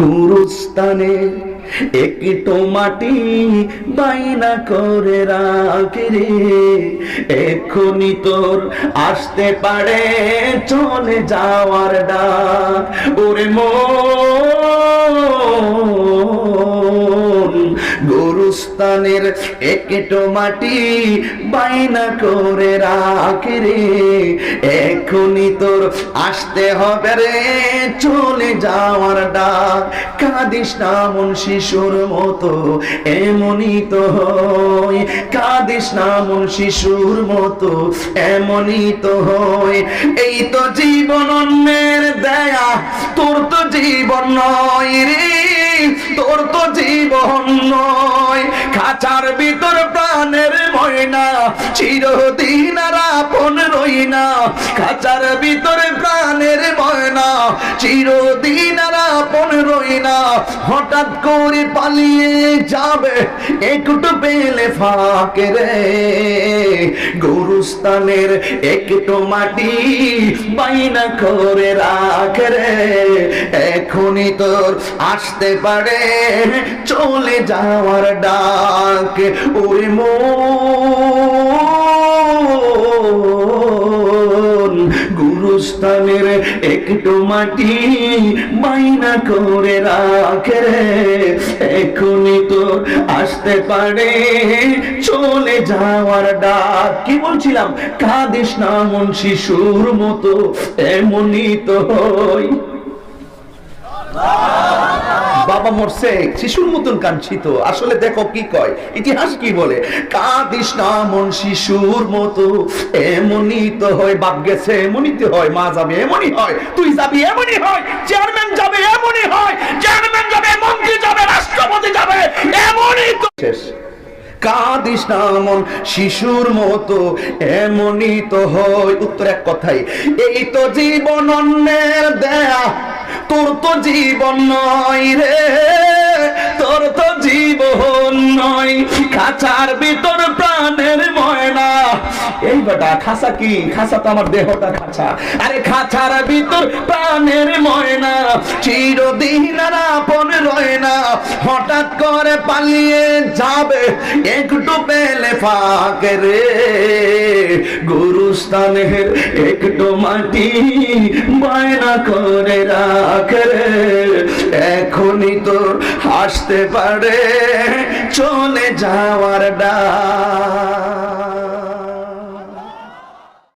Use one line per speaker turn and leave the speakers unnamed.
গুরুস্থানে একটু মাটি বাইনা করে রাখে রে। এক্ষুনি তোর আসতে পারে, চলে যাওয়ার ডাক। ওরে মন, গরুস্থানের একটু মাটি বাইনা করে রাখে রে। এখনই তোর আসতে হবে রে, চলে যাওয়ার ডাক কাঁদিস না মন শিশুর মতো, এমনই তো হয় কাঁদিস না মন শিশুর মতো, এমনই তো হয় এই তো জীবন অন্যের দেয়া, তোর তো জীবন নয় রে, তোর তো জীবন নয়। খাঁচার ভিতর প্রাণের ময়না, চিরদিন আর আপন রই না খাঁচার ভিতরে ময়না চিরদিন আর আপন রই না। হঠাৎ করে পালিয়ে যাবে একটু পেলে ফাঁকে রে। গরুস্থানের একটু মাটি বাইনা করে রাখ রে। এখনই তোর আসতে পারে, চলে যাওয়ার ডাক। ওরে মন গুরুস্থানের একটু মাটি মাইনা করে রাখে এখনই তো আসতে পারে, চলে যাওয়ার ডাক। কি বলছিলাম? কাঁদিস না মন শিশুর মতো, এমনই তো হয় বাবা মরছে, শিশুর মতন কাঞ্ছিত আসলে দেখো কি কয়, ইতিহাস কি বলে? কাঁদিস না মন শিশুর মতো, এমনই তো হয়, বাপ গেছে, এমনই তো হয়, মা যাবে, এমনই হয়, তুই যাবি, এমনই হয়, চেয়ারম্যান যাবে, এমনই হয়, চেয়ারম্যান যাবে, মন্ত্রী যাবে, রাষ্ট্রপতি যাবে, এমনই তো শেষ। কাঁদিস না শিশুর মতো, এমনই তো হয়। উত্তর এক কথাই এই তো জীবন অন্যের দেয়া তোর তো জীবন নয় রে, তোর তো জীবন নয়। খাঁচার ভিতর প্রাণের ময়না। এই বেটা, খাঁচা কি? খাঁচা তো আমার দেহটা খাঁচা। আরে খাঁচার ভিতর প্রাণের ময়না, চিরদিন আর আপন রয় না। হঠাৎ করে পালিয়ে যাবে একটু পেলে ফাঁকে রে। গুরুস্থানের একটু মাটি বায়না করে রাখে রে। এখনই তো হাসতে পারে চলে যাওয়ার ডা